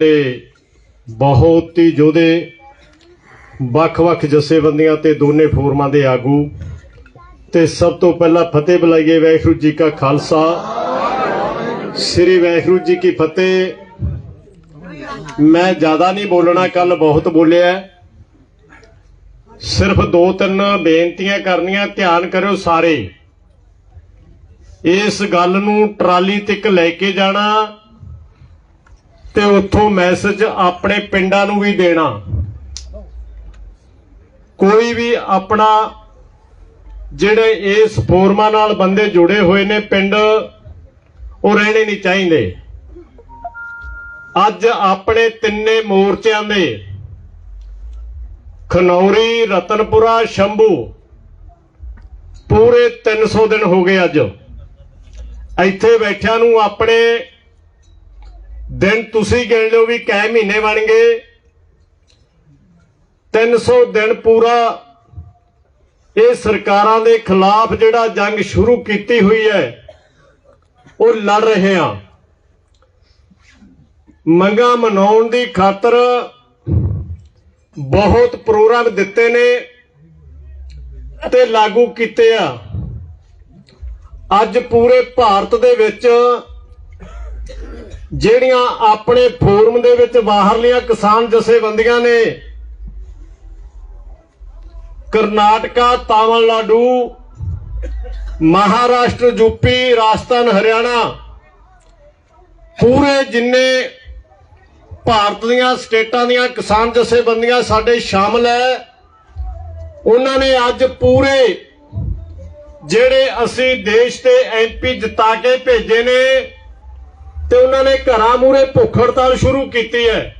ਤੇ ਬਹੁਤ ਹੀ ਯੋਧੇ ਵੱਖ-ਵੱਖ ਜਥੇਬੰਦੀਆਂ ਤੇ ਦੋਨੇ ਫੋਰਮਾਂ ਦੇ ਆਗੂ ਤੇ ਸਭ ਤੋਂ ਪਹਿਲਾਂ ਫਤਿਹ ਬੁਲਾਈਏ ਵਾਹਿਗੁਰੂ ਜੀ ਕਾ ਖਾਲਸਾ। ਸ੍ਰੀ ਵਾਹਿਗੁਰੂ ਜੀ ਕੀ ਫਤਿਹ। ਮੈਂ ਜ਼ਿਆਦਾ ਨਹੀਂ ਬੋਲਣਾ ਕੱਲ ਬਹੁਤ ਬੋਲਿਆ। ਸਿਰਫ ਦੋ ਤਿੰਨ ਬੇਨਤੀਆਂ ਕਰਨੀਆਂ, ਧਿਆਨ ਕਰਿਓ ਸਾਰੇ। ਇਸ ਗੱਲ ਨੂੰ ਟਰਾਲੀ ਤੱਕ ਲੈ ਕੇ ਜਾਣਾ ਤੇ ਉੱਥੋਂ ਮੈਸੇਜ ਆਪਣੇ ਪਿੰਡਾਂ ਨੂੰ ਵੀ ਦੇਣਾ। ਕੋਈ ਵੀ ਆਪਣਾ ਜਿਹੜੇ ਇਸ ਫੋਰਮਾਂ ਨਾਲ ਬੰਦੇ ਜੁੜੇ ਹੋਏ ਨੇ, ਪਿੰਡ ਉਹ ਰਹਿਣੇ ਨਹੀਂ ਚਾਹੀਦੇ। ਅੱਜ ਆਪਣੇ ਤਿੰਨੇ ਮੋਰਚਿਆਂ ਦੇ ਖਨੌਰੀ, ਰਤਨਪੁਰਾ, ਸ਼ੰਭੂ, ਪੂਰੇ 300 ਦਿਨ ਹੋ ਗਏ ਅੱਜ। ਇੱਥੇ ਬੈਠਿਆਂ ਨੂੰ ਆਪਣੇ ਦਿਨ ਤੁਸੀਂ ਗਿਣ ਲਿਓ ਵੀ ਕੈ ਮਹੀਨੇ ਬਣ ਗਏ। 300 ਦਿਨ ਪੂਰਾ ਇਹ ਸਰਕਾਰਾਂ ਦੇ ਖਿਲਾਫ ਜਿਹੜਾ ਜੰਗ ਸ਼ੁਰੂ ਕੀਤੀ ਹੋਈ ਹੈ, ਉਹ ਲੜ ਰਹੇ ਆ ਮੰਗਾ ਮਨਾਉਣ ਦੀ ਖਾਤਰ ਬਹੁਤ ਪ੍ਰੋਗਰਾਮ ਦਿੱਤੇ ਨੇ ਤੇ ਲਾਗੂ ਕੀਤੇ ਆ। ਅੱਜ ਪੂਰੇ ਭਾਰਤ ਦੇ ਵਿੱਚ ਜਿਹੜੀਆਂ ਆਪਣੇ ਫੋਰਮ ਦੇ ਵਿੱਚ ਬਾਹਰਲੀਆਂ ਕਿਸਾਨ ਜਥੇਬੰਦੀਆਂ ਨੇ ਕਰਨਾਟਕਾ, ਤਾਮਿਲਨਾਡੂ, ਮਹਾਰਾਸ਼ਟਰ, ਯੂਪੀ, ਰਾਜਸਥਾਨ, ਹਰਿਆਣਾ, ਪੂਰੇ ਜਿੰਨੇ ਭਾਰਤ ਦੀਆਂ ਸਟੇਟਾਂ ਦੀਆਂ ਕਿਸਾਨ ਜਥੇਬੰਦੀਆਂ ਸਾਡੇ ਸ਼ਾਮਲ ਹੈ, ਉਹਨਾਂ ਨੇ ਅੱਜ ਪੂਰੇ ਜਿਹੜੇ ਅਸੀਂ ਦੇਸ਼ ਦੇ ਐਮਪੀ ਜਿਤਾ ਕੇ ਭੇਜੇ ਨੇ ਤੇ ਉਹਨਾਂ ਨੇ ਘਰਾਂ ਮੂਰੇ ਭੁੱਖ ਹੜਤਾਲ ਸ਼ੁਰੂ ਕੀਤੀ ਹੈ।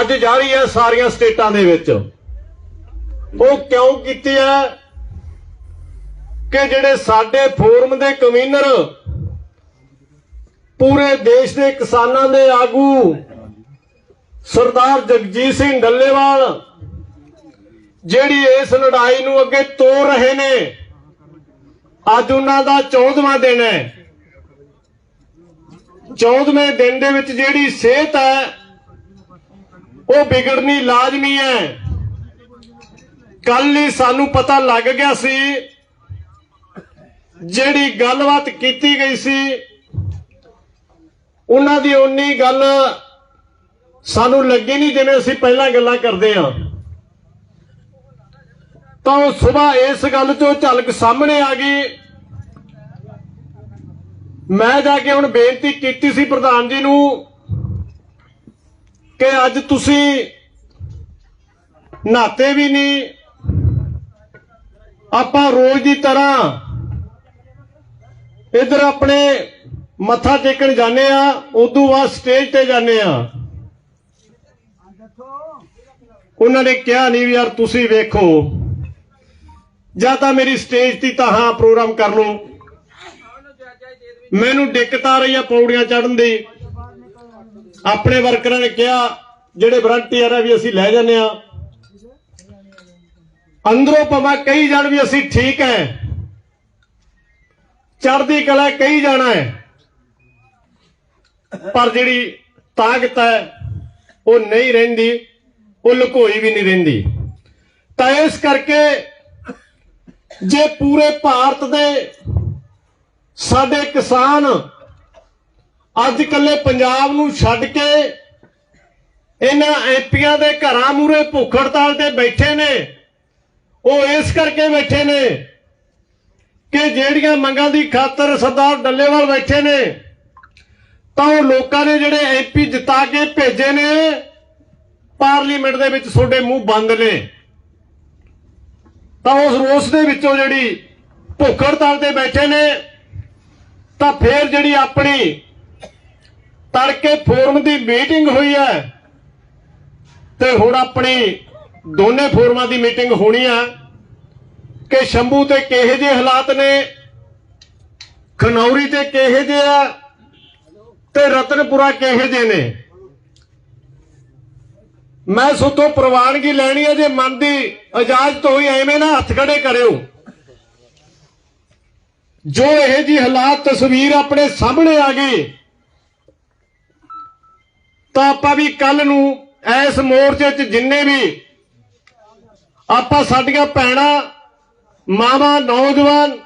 ਅੱਜ ਜਾਰੀ ਹੈ ਸਾਰੀਆਂ ਸਟੇਟਾਂ ਦੇ ਵਿੱਚ। ਉਹ ਕਿਉਂ ਕੀਤੀ ਹੈ? ਕਿ ਜਿਹੜੇ ਸਾਡੇ ਫੋਰਮ ਦੇ ਕਮਿਸ਼ਨਰ ਪੂਰੇ ਦੇਸ਼ ਦੇ ਕਿਸਾਨਾਂ ਦੇ ਆਗੂ ਸਰਦਾਰ ਜਗਜੀਤ ਸਿੰਘ ਡੱਲੇਵਾਲ, ਜਿਹੜੀ ਇਸ ਲੜਾਈ ਨੂੰ ਅੱਗੇ ਤੋਰ ਰਹੇ ਨੇ, ਅੱਜ ਉਹਨਾਂ ਦਾ 14ਵਾਂ ਦਿਨ ਹੈ। 14ਵੇਂ ਦਿਨ ਦੇ ਵਿੱਚ ਜਿਹੜੀ ਸਿਹਤ ਹੈ, ਉਹ ਵਿਗੜਨੀ ਲਾਜ਼ਮੀ ਹੈ। ਕੱਲ ਹੀ ਸਾਨੂੰ ਪਤਾ ਲੱਗ ਗਿਆ ਸੀ, ਜਿਹੜੀ ਗੱਲਬਾਤ ਕੀਤੀ ਗਈ ਸੀ, ਉਹਨਾਂ ਦੀ ਓਨੀ ਗੱਲ ਸਾਨੂੰ ਲੱਗੀ ਨਹੀਂ ਜਿਵੇਂ ਅਸੀਂ ਪਹਿਲਾਂ ਗੱਲਾਂ ਕਰਦੇ ਹਾਂ। ਤਾਂ ਉਹ ਸਵੇਰ ਇਸ ਗੱਲ ਤੋਂ ਝਲਕ ਸਾਹਮਣੇ ਆ ਗਈ। ਮੈਂ ਜਾ ਕੇ ਹੁਣ ਬੇਨਤੀ ਕੀਤੀ ਸੀ ਪ੍ਰਧਾਨ ਜੀ ਨੂੰ ਕਿ ਅੱਜ ਤੁਸੀਂ ਨਹਾਤੇ ਵੀ ਨਹੀਂ, ਆਪਾਂ ਰੋਜ਼ ਦੀ ਤਰ੍ਹਾਂ ਇਧਰ ਆਪਣੇ ਮੱਥਾ ਟੇਕਣ ਜਾਂਦੇ ਆ, ਉਦੋਂ ਬਾਅਦ ਸਟੇਜ ਤੇ ਜਾਂਦੇ ਆ। ਉਹਨਾਂ ਨੇ ਕਿਹਾ ਨਹੀਂ ਵੀ ਯਾਰ ਤੁਸੀਂ ਵੇਖੋ। ਜਾਂ ਤਾਂ ਮੇਰੀ ਸਟੇਜ ਤੇ ਤਾਂ ਹਾਂ ਪ੍ਰੋਗਰਾਮ ਕਰ ਲਓ। ਮੈਨੂੰ ਦਿੱਕਤ ਆ ਰਹੀ ਆ ਪੌੜੀਆਂ ਚੜਨ ਦੀ। ਆਪਣੇ ਵਰਕਰਾਂ ਨੇ ਕਿਹਾ, ਜਿਹੜੇ ਵਲੰਟੀਅਰ ਆ ਵੀ ਅਸੀਂ ਲੈ ਜਾਂਦੇ ਆ ਅੰਦਰੋਂ ਪਵਾ ਕਈ ਜਾਣ ਵੀ ਅਸੀਂ ਠੀਕ ਹੈ। ਚੜ੍ਹਦੀ ਕਲਾ ਕਈ ਜਾਣਾ ਹੈ। ਪਰ ਜਿਹੜੀ ਤਾਕਤ ਹੈ, ਉਹ ਨਹੀਂ ਰਹਿੰਦੀ, ਉਹ ਲੁਕੋਈ ਵੀ ਨਹੀਂ ਰਹਿੰਦੀ। ਤਾਂ ਇਸ ਕਰਕੇ ਜੇ ਪੂਰੇ ਭਾਰਤ ਦੇ ਸਾਡੇ ਕਿਸਾਨ ਅੱਜ ਕੱਲੇ ਪੰਜਾਬ ਨੂੰ ਛੱਡ ਕੇ ਇਹਨਾਂ ਐਮਪੀਆਂ ਦੇ ਘਰਾਂ ਮੂਰੇ ਭੁੱਖ ਹੜਤਾਲ ਤੇ ਬੈਠੇ ਨੇ, ਉਹ ਇਸ ਕਰਕੇ ਬੈਠੇ ਨੇ ਕਿ ਜਿਹੜੀਆਂ ਮੰਗਾਂ ਦੀ ਖਾਤਰ ਸਰਦਾਰ ਡੱਲੇਵਾਲ ਬੈਠੇ ਨੇ, ਤਾਂ ਉਹ ਲੋਕਾਂ ਨੇ ਜਿਹੜੇ ਐਮਪੀ ਜਿਤਾ ਕੇ ਭੇਜੇ ਨੇ, ਪਾਰਲੀਮੈਂਟ ਦੇ ਵਿੱਚ ਤੁਹਾਡੇ ਮੂੰਹ ਬੰਦ ਨੇ। ਤਾਂ ਉਸ ਰੋਸ ਦੇ ਵਿੱਚੋਂ ਜਿਹੜੀ ਭੁੱਖ ਹੜਤਾਲ ਤੇ ਬੈਠੇ ਨੇ ਤਾਂ ਫੇਰ ਜਿਹੜੀ ਆਪਣੀ ਤੜਕੇ ਫੋਰਮ ਦੀ ਮੀਟਿੰਗ ਹੋਈ ਹੈ ਤੇ ਹੁਣ ਆਪਣੀ ਦੋਨੇ ਫੋਰਮਾਂ ਦੀ ਮੀਟਿੰਗ ਹੋਣੀ ਆ ਕਿ ਸ਼ੰਭੂ ਤੇ ਕਿਹੇ ਜਿਹੇ ਹਾਲਾਤ ਨੇ, ਖਨੌਰੀ ਤੇ ਕਿਹੇ ਜਿਹੇ ਆ ਤੇ ਰਤਨਪੁਰਾ ਕਿਹੇ ਜਿਹੇ ਨੇ। ਮੈਂ ਸੁਤੋਂ ਪ੍ਰਵਾਨਗੀ ਲੈਣੀ ਹੈ, ਜੇ ਮਨ ਦੀ ਇਜਾਜ਼ਤ ਹੋਈ ਐਵੇਂ ਨਾ ਹੱਥ ਖੜੇ ਕਰਿਓ। ਜੋ ਇਹ ਜੀ ਹਾਲਾਤ ਤਸਵੀਰ ਆਪਣੇ ਸਾਹਮਣੇ ਆ ਗਈ ਤਾਂ ਆਪਾਂ ਵੀ ਕੱਲ ਨੂੰ ਇਸ ਮੋਰਚੇ 'ਚ ਜਿੰਨੇ ਵੀ ਆਪਾਂ ਸਾਡੀਆਂ ਭੈਣਾਂ, ਮਾਵਾਂ, ਨੌਜਵਾਨ,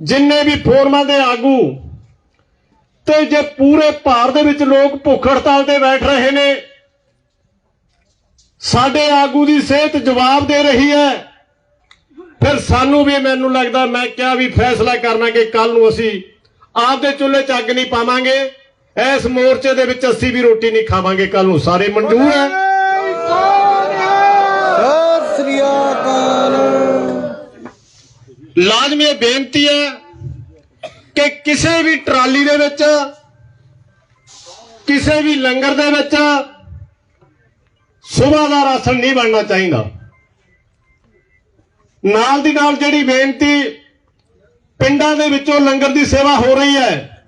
ਜਿੰਨੇ ਵੀ ਫੋਰਮਾਂ ਦੇ ਆਗੂ, ਤੇ ਜੇ ਪੂਰੇ ਭਾਰਤ ਦੇ ਵਿੱਚ ਲੋਕ ਭੁੱਖ ਹੜਤਾਲ ਤੇ ਬੈਠ ਰਹੇ ਨੇ, ਸਾਡੇ ਆਗੂ ਦੀ ਸਿਹਤ ਜਵਾਬ ਦੇ ਰਹੀ ਹੈ। ਫਿਰ ਸਾਨੂੰ ਵੀ ਮੈਨੂੰ ਲੱਗਦਾ ਮੈਂ ਕਿਹਾ ਵੀ ਫੈਸਲਾ ਕਰਨਾ ਕਿ ਕੱਲ ਨੂੰ ਅਸੀਂ ਆਪਦੇ ਚੁੱਲ੍ਹੇ 'ਚ ਅੱਗ ਨਹੀਂ ਪਾਵਾਂਗੇ। ਇਸ ਮੋਰਚੇ ਦੇ ਵਿੱਚ ਅਸੀਂ ਵੀ ਰੋਟੀ ਨਹੀਂ ਖਾਵਾਂਗੇ ਕੱਲ ਨੂੰ ਸਾਰੇ ਮਨਜ਼ੂਰ ਹੈ। ਲਾਜ਼ਮੀ ਇਹ ਬੇਨਤੀ ਹੈ ਕਿ ਕਿਸੇ ਵੀ ਟਰਾਲੀ ਦੇ ਵਿੱਚ ਕਿਸੇ ਵੀ ਲੰਗਰ ਦੇ ਵਿੱਚ ਸੁਬਾਹ ਦਾ ਰਾਸ਼ਨ ਨਹੀਂ ਬਣਨਾ ਚਾਹੀਦਾ। ਨਾਲ ਦੀ ਨਾਲ ਜਿਹੜੀ ਬੇਨਤੀ ਪਿੰਡਾਂ ਦੇ ਵਿੱਚੋਂ ਲੰਗਰ ਦੀ ਸੇਵਾ ਹੋ ਰਹੀ ਹੈ,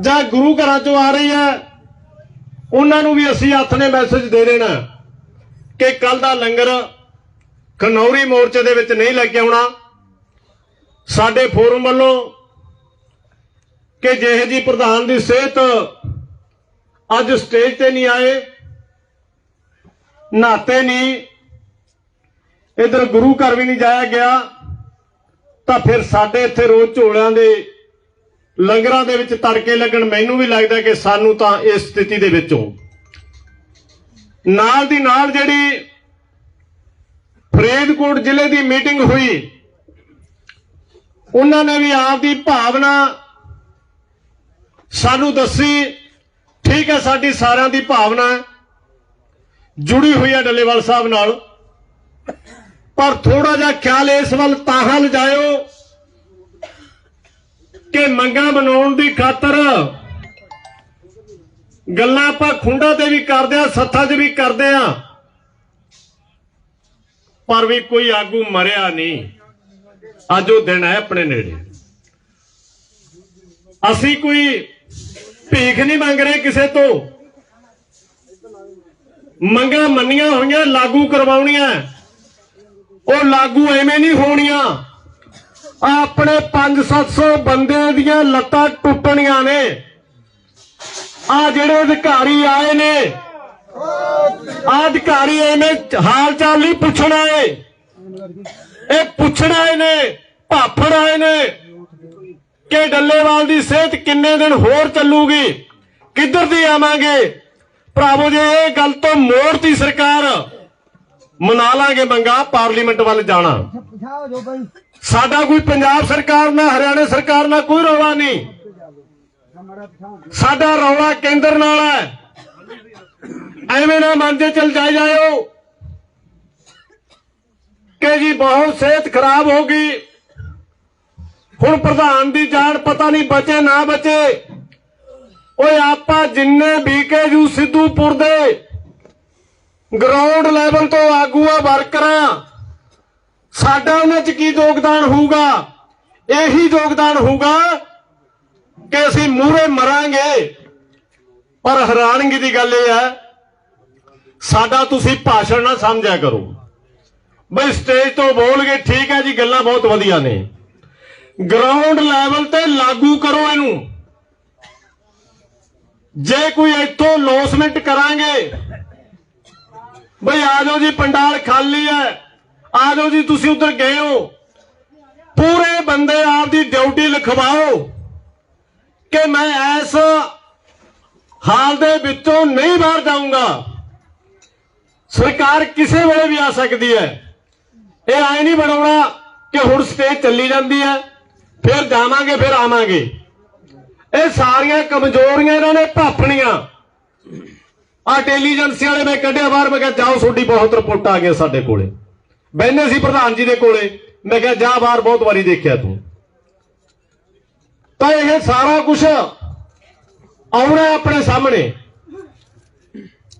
ਜਾਂ ਗੁਰੂ ਘਰਾਂ ਚੋਂ ਆ ਰਹੀ ਹੈ, ਉਹਨਾਂ ਨੂੰ ਵੀ ਅਸੀਂ ਹੱਥ ਨੇ ਮੈਸੇਜ ਦੇ ਦੇਣਾ ਕਿ ਕੱਲ ਦਾ ਲੰਗਰ ਖਨੌਰੀ ਮੋਰਚੇ ਦੇ ਵਿੱਚ ਨਹੀਂ ਲੈ ਕੇ ਆਉਣਾ। ਸਾਡੇ ਫੋਰਮ ਵੱਲੋਂ ਕਿ ਜਿਹੇ ਜੀ ਪ੍ਰਧਾਨ ਦੀ ਸਿਹਤ ਅੱਜ ਸਟੇਜ ਤੇ ਨਹੀਂ ਆਏ ਨਾਤੇ ਨਹੀਂ ਇਧਰ ਗੁਰੂ ਘਰ ਵੀ ਨਹੀਂ ਜਾਇਆ ਗਿਆ ਤਾਂ ਫਿਰ ਸਾਡੇ ਇੱਥੇ ਰੋਜ਼ ਝੋਲਿਆਂ ਦੇ ਲੰਗਰਾਂ ਦੇ ਵਿੱਚ ਤੜਕੇ ਲੱਗਣ ਮੈਨੂੰ ਵੀ ਲੱਗਦਾ ਕਿ ਸਾਨੂੰ ਤਾਂ ਇਸ ਸਥਿਤੀ ਦੇ ਵਿੱਚੋਂ ਨਾਲ ਦੀ ਨਾਲ ਜਿਹੜੀ ਫਰੀਦਕੋਟ ਜ਼ਿਲ੍ਹੇ ਦੀ ਮੀਟਿੰਗ ਹੋਈ ਉਹਨਾਂ ਨੇ ਵੀ ਆਪ ਦੀ ਭਾਵਨਾ ਸਾਨੂੰ ਦੱਸੀ ਠੀਕ ਹੈ ਸਾਡੀ ਸਾਰਿਆਂ ਦੀ ਭਾਵਨਾ ਹੈ, ਜੁੜੀ ਹੋਈ ਹੈ ਡੱਲੇਵਾਲ ਸਾਹਿਬ ਨਾਲ। ਪਰ ਥੋੜਾ ਜਿਹਾ ਖਿਆਲ ਇਸ ਵੱਲ ਤਾਹਾਂ ਲਿਜਾਇਓ ਕਿ ਮੰਗਾਂ ਬਣਾਉਣ ਦੀ ਖਾਤਰ ਗੱਲਾਂ ਆਪਾਂ ਖੁੰਡਾ ਤੇ ਵੀ ਕਰਦੇ ਆ, ਸੱਥਾਂ 'ਚ ਵੀ ਕਰਦੇ ਆ। ਪਰ ਵੀ ਕੋਈ ਆਗੂ ਮਰਿਆ ਨਹੀਂ। ਅੱਜ ਉਹ ਦਿਨ ਹੈ ਆਪਣੇ ਨੇੜੇ। ਅਸੀਂ ਕੋਈ ਭੀਖ ਨਹੀਂ ਮੰਗ ਰਹੇ ਕਿਸੇ ਤੋਂ। ਮੰਗਾਂ ਮੰਨੀਆਂ ਹੋਈਆਂ, ਲਾਗੂ ਕਰਵਾਉਣੀਆਂ। ਉਹ ਲਾਗੂ ਐਵੇਂ ਨਹੀਂ ਹੋਣੀਆਂ। ਆਹ ਆਪਣੇ 5-700 ਬੰਦਿਆਂ ਦੀਆਂ ਲੱਤਾਂ ਟੁੱਟਣੀਆਂ ਨੇ। ਆ ਜਿਹੜੇ ਅਧਿਕਾਰੀ ਆਏ ਨੇ ਆਹ ਅਧਿਕਾਰੀ ਐਵੇਂ ਹਾਲ ਚਾਲ ਨਹੀਂ ਪੁੱਛਣਾ ਏ ਇਹ ਪੁੱਛਣਾ ਨੇ ਭਾਫੜ ਆਏ ਨੇ ਕਿ ਡੱਲੇਵਾਲ ਦੀ ਸਿਹਤ ਕਿੰਨੇ ਦਿਨ ਹੋਰ ਚੱਲੂਗੀ, ਕਿੱਧਰ ਦੀ ਆਵਾਂਗੇ? ਭਰਾਵੋ, ਜੇ ਇਹ ਗੱਲ ਤੋਂ ਮੋੜਤੀ ਸਰਕਾਰ ਮਨਾ ਲਾਂਗੇ ਮੰਗਾ ਪਾਰਲੀਮੈਂਟ ਵੱਲ ਜਾਣਾ। ਸਾਡਾ ਕੋਈ ਪੰਜਾਬ ਸਰਕਾਰ ਨਾਲ ਹਰਿਆਣਾ ਸਰਕਾਰ ਨਾਲ ਕੋਈ ਰੌਲਾ ਨਹੀਂ। ਸਾਡਾ ਰੌਲਾ ਕੇਂਦਰ ਨਾਲ ਹੈ। ਐਵੇਂ ਨਾ ਮੰਨਦੇ ਚਲ ਜਾਏ ਜਾਇਓ ਕਿ ਜੀ ਬਹੁਤ ਸਿਹਤ ਖਰਾਬ ਹੋ ਗਈ। ਹੁਣ ਪ੍ਰਧਾਨ ਦੀ ਜਾਨ ਪਤਾ ਨਹੀਂ ਬਚੇ ਨਾ ਬਚੇ। ਓਏ, ਆਪਾਂ ਜਿੰਨੇ ਬੀਕੇਯੂ ਸਿੱਧੂਪੁਰ ਦੇ ਗਰਾਊਂਡ ਲੈਵਲ ਤੋਂ ਆਗੂਆ ਵਰਕਰਾਂ ਸਾਡਾ ਉਹਨਾਂ 'ਚ ਕੀ ਯੋਗਦਾਨ ਹੋਊਗਾ? ਇਹੀ ਯੋਗਦਾਨ ਹੋਊਗਾ ਕਿ ਅਸੀਂ ਮੂਹਰੇ ਮਰਾਂਗੇ। ਪਰ ਹੈਰਾਨਗੀ ਦੀ ਗੱਲ ਇਹ ਹੈ, ਸਾਡਾ ਤੁਸੀਂ ਭਾਸ਼ਣ ਨਾ ਸਮਝਿਆ ਕਰੋ। ਬਈ ਸਟੇਜ ਤੋਂ ਬੋਲ ਗਏ ਠੀਕ ਹੈ ਜੀ, ਗੱਲਾਂ ਬਹੁਤ ਵਧੀਆ ਨੇ। ਗਰਾਊਂਡ ਲੈਵਲ ਤੇ ਲਾਗੂ ਕਰੋ ਇਹਨੂੰ। ਜੇ ਕੋਈ ਇੱਥੋਂ ਲੋਸਮੈਂਟ ਕਰਾਂਗੇ ਬਈ ਆ ਜਾਓ ਜੀ, ਪੰਡਾਲ ਖਾਲੀ ਹੈ। ਆ ਜਾਓ ਜੀ, ਤੁਸੀਂ ਉਧਰ ਗਏ ਹੋ। ਪੂਰੇ ਬੰਦੇ ਆਪ ਦੀ ਡਿਊਟੀ ਲਿਖਵਾਓ ਕਿ ਮੈਂ ਇਸ ਹਾਲ ਦੇ ਵਿੱਚੋਂ ਨਹੀਂ ਬਾਹਰ ਜਾਊਂਗਾ। ਸਰਕਾਰ ਕਿਸੇ ਵੇਲੇ ਵੀ ਆ ਸਕਦੀ ਹੈ। ਇਹ ਆਏ ਨਹੀਂ ਬਣਾਉਣਾ ਕਿ ਹੁਣ ਸਟੇਜ ਚੱਲੀ ਜਾਂਦੀ ਹੈ, ਫਿਰ ਜਾਵਾਂਗੇ, ਫਿਰ ਆਵਾਂਗੇ। ਇਹ ਸਾਰੀਆਂ ਕਮਜ਼ੋਰੀਆਂ ਇਹਨਾਂ ਨੇ ਭਾਪਣੀਆਂ। ਆ ਇੰਟੈਲੀਜੈਂਸ ਵਾਲੇ ਮੈਂ ਕੱਢਿਆ ਬਾਹਰ, ਮੈਂ ਕਿਹਾ ਜਾਓ ਤੁਹਾਡੀ ਬਹੁਤ ਰਿਪੋਰਟ ਆ ਗਈਆਂ ਸਾਡੇ ਕੋਲੇ। ਬੈਠੇ ਸੀ ਪ੍ਰਧਾਨ ਜੀ ਦੇ ਕੋਲੇ, ਮੈਂ ਕਿਹਾ ਜਾ ਬਾਹਰ ਬਹੁਤ ਵਾਰੀ ਦੇਖਿਆ ਤੂੰ। ਤਾਂ ਇਹ ਸਾਰਾ ਕੁਝ ਆਉਣਾ ਆਪਣੇ ਸਾਹਮਣੇ।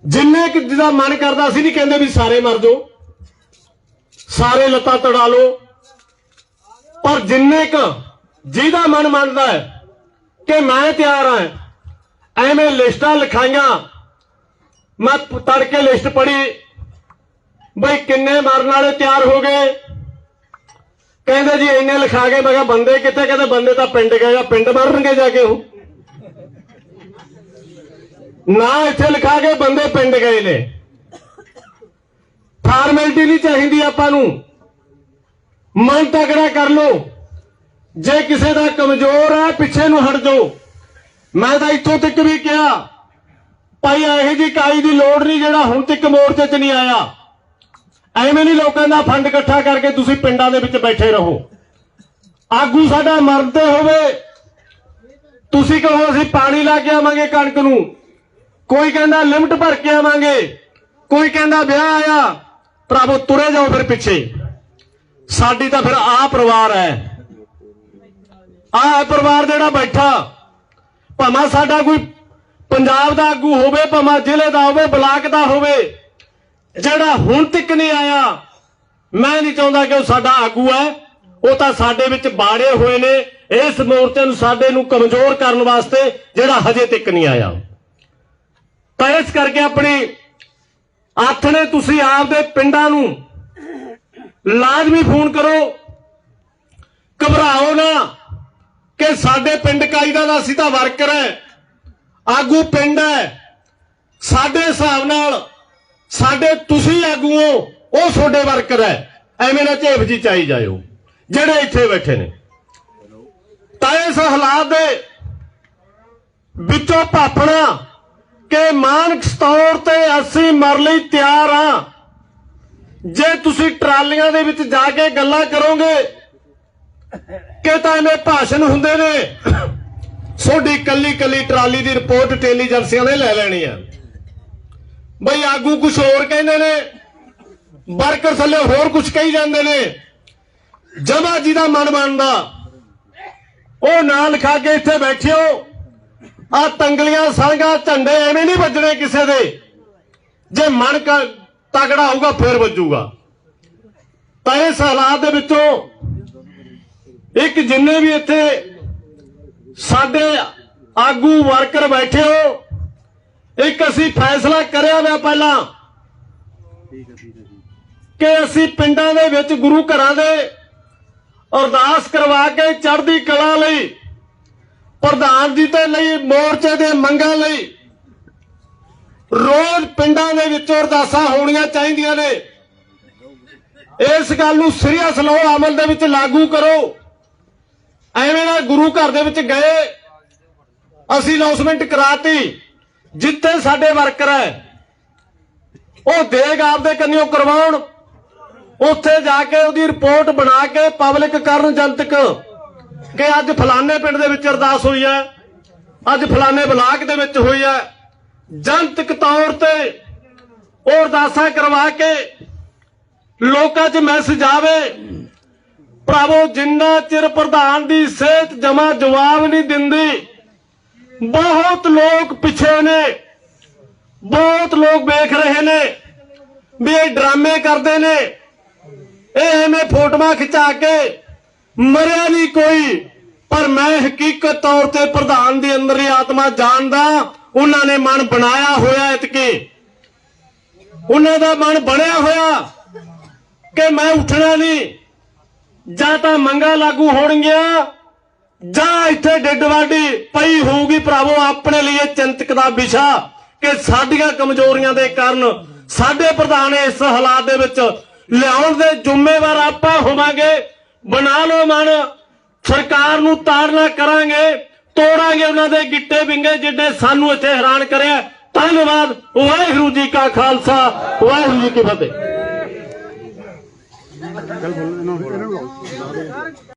ਜਿੰਨੇ ਕਿ ਜਿਹਦਾ ਮਨ ਕਰਦਾ ਸੀ ਨਹੀਂ ਕਹਿੰਦੇ ਵੀ ਸਾਰੇ ਮਰ ਜਾਓ, ਸਾਰੇ ਲੱਤਾਂ ਤੜਾ ਲਓ। ਪਰ ਜਿੰਨੇ ਕ ਜਿਹਦਾ ਮਨ ਮੰਨਦਾ ਹੈ ਕਿ ਮੈਂ ਤਿਆਰ ਹਾਂ, ਐਵੇਂ ਲਿਸਟਾਂ ਲਿਖਾਈਆਂ ਮੈਂ ਪ- ਤੜਕੇ ਲਿਸਟ ਪੜ੍ਹੀ। ਬਈ ਕਿੰਨੇ ਮਰਨ ਵਾਲੇ ਤਿਆਰ ਹੋ ਗਏ? ਕਹਿੰਦੇ ਜੀ ਇੰਨੇ ਲਿਖਾ ਕੇ, ਮੈਂ ਕਿਹਾ ਬੰਦੇ ਕਿੱਥੇ? ਕਹਿੰਦੇ ਬੰਦੇ ਤਾਂ ਪਿੰਡ ਗਏ ਆ, ਪਿੰਡ ਮਰਨਗੇ ਜਾ ਕੇ ਉਹ। ਨਾ ਇੱਥੇ ਲਿਖਾ ਕੇ ਬੰਦੇ ਪਿੰਡ ਗਏ ਨੇ। ਫਾਰਮੈਲਿਟੀ ਨਹੀਂ ਚਾਹੀਦੀ ਆਪਾਂ ਨੂੰ। ਮਨ ਤਗੜਾ ਕਰ ਲਓ। ਜੇ ਕਿਸੇ ਦਾ ਕਮਜ਼ੋਰ ਹੈ, ਪਿੱਛੇ ਨੂੰ ਹਟ ਜਾਓ। ਮੈਂ ਤਾਂ ਇੱਥੋਂ ਤੱਕ ਵੀ ਕਿਹਾ ਭਾਈ ਇਹੋ ਜੀ ਕਾਈ ਦੀ ਲੋੜ ਨਹੀਂ ਜਿਹੜਾ ਹੁਣ ਤੱਕ ਮੋਰਚੇ 'ਚ ਨਹੀਂ ਆਇਆ। ਐਵੇਂ ਨਹੀਂ ਲੋਕਾਂ ਦਾ ਫੰਡ ਇਕੱਠਾ ਕਰਕੇ ਤੁਸੀਂ ਪਿੰਡਾਂ ਦੇ ਵਿੱਚ ਬੈਠੇ ਰਹੋ। ਆਗੂ ਸਾਡਾ ਮਰਦੇ ਹੋਵੇ, ਤੁਸੀਂ ਕਹੋ ਅਸੀਂ ਪਾਣੀ ਲਾ ਕੇ ਆਵਾਂਗੇ ਕਣਕ ਨੂੰ। ਕੋਈ ਕਹਿੰਦਾ ਲਿਮਟ ਭਰ ਕੇ ਆਵਾਂਗੇ, ਕੋਈ ਕਹਿੰਦਾ ਵਿਆਹ ਆਇਆ, ਭਰਾਵੋ ਤੁਰੇ ਜਾਓ ਫਿਰ ਪਿੱਛੇ। ਸਾਡੀ ਤਾਂ ਫਿਰ ਆਹ ਪਰਿਵਾਰ ਹੈ। ਆਹ ਪਰਿਵਾਰ ਜਿਹੜਾ ਬੈਠਾ। ਭਾਵੇਂ ਸਾਡਾ ਕੋਈ ਪੰਜਾਬ ਦਾ ਆਗੂ ਹੋਵੇ, ਭਾਵੇਂ ਜ਼ਿਲ੍ਹੇ ਦਾ ਹੋਵੇ, ਬਲਾਕ ਦਾ ਹੋਵੇ, ਜਿਹੜਾ ਹੁਣ ਤੱਕ ਨਹੀਂ ਆਇਆ, ਮੈਂ ਨਹੀਂ ਚਾਹੁੰਦਾ ਕਿ ਉਹ ਸਾਡਾ ਆਗੂ ਹੈ। ਉਹ ਤਾਂ ਸਾਡੇ ਵਿੱਚ ਬਾੜੇ ਹੋਏ ਨੇ। ਇਸ ਮੋਰਚੇ ਨੂੰ ਸਾਡੇ ਨੂੰ ਕਮਜ਼ੋਰ ਕਰਨ ਵਾਸਤੇ ਜਿਹੜਾ ਹਜੇ ਤੱਕ ਨਹੀਂ ਆਇਆ। ਤਾਂ ਇਸ ਕਰਕੇ ਆਪਣੀ ਹੱਥ ਨੇ ਤੁਸੀਂ ਆਪਦੇ ਪਿੰਡਾਂ ਨੂੰ ਲਾਜ਼ਮੀ ਫੋਨ ਕਰੋ। ਘਬਰਾਓ ਨਾ ਕਿ ਸਾਡੇ ਪਿੰਡ ਕਾਇਦਾ ਦਾ ਅਸੀਂ ਤਾਂ ਵਰਕਰ ਹੈ। ਆਗੂ ਪਿੰਡ ਹੈ। ਸਾਡੇ ਹਿਸਾਬ ਨਾਲ ਸਾਡੇ ਤੁਸੀਂ ਆਗੂਓ, ਉਹ ਤੁਹਾਡੇ ਵਰਕਰ ਹੈ। ਐਵੇਂ ਨਾ ਝੇਪ ਜੀ ਚਾਈ ਜਾਇਓ। ਜਿਹੜੇ ਇੱਥੇ ਬੈਠੇ ਨੇ। ਤਾਂ ਇਸ ਹਾਲਾਤ ਦੇ ਵਿੱਚੋਂ ਭਾਪਣਾ ਕਿ ਮਾਨਕ ਤੌਰ ਤੇ ਅਸੀਂ ਮਰ ਲਈ ਤਿਆਰ ਆ ਜੇ ਤੁਸੀਂ ਟਰਾਲੀਆਂ ਦੇ ਵਿੱਚ ਜਾ ਕੇ ਗੱਲਾਂ ਕਰੋਗੇ, ਕਿ ਤਾਂ ਐਵੇਂ ਭਾਸ਼ਣ ਹੁੰਦੇ ਨੇ। ਤੁਹਾਡੀ ਕੱਲੀ ਕੱਲੀ ਟਰਾਲੀ ਦੀ ਰਿਪੋਰਟ ਇੰਟੈਲੀਜੈਂਸੀਆਂ ਨੇ ਲੈ ਲੈਣੀ ਆ। ਬਈ ਆਗੂ ਕੁਝ ਹੋਰ ਕਹਿੰਦੇ ਨੇ, ਵਰਕਰ ਥੱਲੇ ਹੋਰ ਕੁਝ ਕਹੀ ਜਾਂਦੇ ਨੇ। ਜਮਾ ਜੀ ਦਾ ਮਨ ਬਣਦਾ, ਉਹ ਨਾਂ ਲਿਖਾ ਕੇ ਇੱਥੇ ਬੈਠਿਓ ਆ ਤੰਗਲੀਆਂ ਸਾਂਗਾ ਝੰਡੇ ਐਵੇਂ ਨਹੀਂ ਵੱਜਣੇ ਕਿਸੇ ਦੇ। ਜੇ ਮਨ ਕ ਤਗੜਾ ਹੋਊਗਾ, ਫੇਰ ਵੱਜੂਗਾ। ਤਾਂ ਇਸ ਹਾਲਾਤ ਦੇ ਵਿੱਚੋਂ ਇੱਕ ਜਿੰਨੇ ਵੀ ਇੱਥੇ ਸਾਡੇ ਆਗੂ ਵਰਕਰ ਬੈਠੇ ਹੋ। ਇੱਕ ਅਸੀਂ ਫੈਸਲਾ ਕਰਿਆ ਹੋਇਆ ਪਹਿਲਾਂ ਕਿ ਅਸੀਂ ਪਿੰਡਾਂ ਦੇ ਵਿੱਚ ਗੁਰੂ ਘਰਾਂ ਦੇ ਅਰਦਾਸ ਕਰਵਾ ਕੇ ਚੜ੍ਹਦੀ ਕਲਾ ਲਈ, ਪ੍ਰਧਾਨ ਜੀ ਦੇ ਲਈ, ਮੋਰਚੇ ਦੇ ਮੰਗਾਂ ਲਈ ਰੋਜ਼ ਪਿੰਡਾਂ ਦੇ ਵਿੱਚ ਅਰਦਾਸਾਂ ਹੋਣੀਆਂ ਚਾਹੀਦੀਆਂ ਨੇ। ਇਸ ਗੱਲ ਨੂੰ ਸੀਰੀਅਸ ਲਓ, ਅਮਲ ਦੇ ਵਿੱਚ ਲਾਗੂ ਕਰੋ। ਐਵੇਂ ਨਾ ਗੁਰੂ ਘਰ ਦੇ ਵਿੱਚ ਗਏ। ਅਸੀਂ ਅਨਾਉਂਸਮੈਂਟ ਕਰਾਤੀ, ਜਿੱਥੇ ਸਾਡੇ ਵਰਕਰ ਹੈ, ਉਹ ਦੇਗ ਆਪਦੇ ਕੰਨਿਓ ਕਰਵਾਉਣ। ਉੱਥੇ ਜਾ ਕੇ ਉਹਦੀ ਰਿਪੋਰਟ ਬਣਾ ਕੇ ਪਬਲਿਕ ਕਰਨ ਜਨਤਕ ਕਿ ਅੱਜ ਫਲਾਣੇ ਪਿੰਡ ਦੇ ਵਿੱਚ ਅਰਦਾਸ ਹੋਈ ਹੈ, ਅੱਜ ਫਲਾਣੇ ਬਲਾਕ ਦੇ ਵਿੱਚ ਹੋਈ ਹੈ। ਜਨਤਕ ਤੌਰ ਤੇ ਉਹ ਅਰਦਾਸਾਂ ਕਰਵਾ ਕੇ ਲੋਕਾਂ 'ਚ ਮੈਸੇਜ ਆਵੇ ਭਰਾਵੋ, ਜਿੰਨਾ ਚਿਰ ਪ੍ਰਧਾਨ ਦੀ ਸਿਹਤ ਜਮਾ ਜਵਾਬ ਨਹੀਂ ਦਿੰਦੀ, ਬਹੁਤ ਲੋਕ ਪਿੱਛੇ ਨੇ, ਬਹੁਤ ਲੋਕ ਵੇਖ ਰਹੇ ਨੇ ਵੀ ਇਹ ਡਰਾਮੇ ਕਰਦੇ ਨੇ, ਇਹ ਐਵੇਂ ਫੋਟੋਆਂ ਖਿਚਾ ਕੇ ਮਰਿਆ ਨਹੀਂ ਕੋਈ। ਪਰ ਮੈਂ ਹਕੀਕਤ ਤੌਰ ਤੇ ਪ੍ਰਧਾਨ ਦੇ ਅੰਦਰਲੀ ਆਤਮਾ ਜਾਣਦਾ, ਉਹਨਾਂ ਨੇ ਮਨ ਬਣਾਇਆ ਹੋਇਆ ਇਤਕੇ ਉਹਨਾਂ ਦਾ ਮਨ ਬਣਿਆ ਹੋਇਆ ਕਿ ਮੈਂ ਉੱਠਣਾ ਨਹੀਂ। ਜਾਂ ਤਾਂ ਮੰਗਾ ਲਾਗੂ ਹੋਣਗੀਆਂ, ਜਾਂ ਇੱਥੇ ਡਿੱਡਵਾਡੀ ਪਈ ਹੋਊਗੀ ਭਰਾਵੋ, ਆਪਣੇ ਲਈ ਚਿੰਤਕ ਦਾ ਵਿਸ਼ਾ ਕਿ ਸਾਡੀਆਂ ਕਮਜ਼ੋਰੀਆਂ ਦੇ ਕਾਰਨ ਸਾਡੇ ਪ੍ਰਧਾਨ ਇਸ ਹਾਲਾਤ ਦੇ ਵਿੱਚ ਲਿਆਉਣ ਦੇ ਜ਼ਿੰਮੇਵਾਰ ਆਪਾਂ ਹੋਵਾਂਗੇ। ਬਣਾ ਲਓ ਮਨ, ਸਰਕਾਰ ਨੂੰ ਤਾੜਨਾ ਕਰਾਂਗੇ, ਤੋੜਾਂਗੇ ਉਹਨਾਂ ਦੇ ਗਿੱਟੇ ਵਿੰਗੇ ਜਿੱਡੇ ਸਾਨੂੰ ਇੱਥੇ ਹੈਰਾਨ ਕਰਿਆ। ਧੰਨਵਾਦ, ਵਾਹਿਗੁਰੂ ਜੀ ਕਾ ਖਾਲਸਾ, ਵਾਹਿਗੁਰੂ ਜੀ ਕੀ ਫਤਿਹ।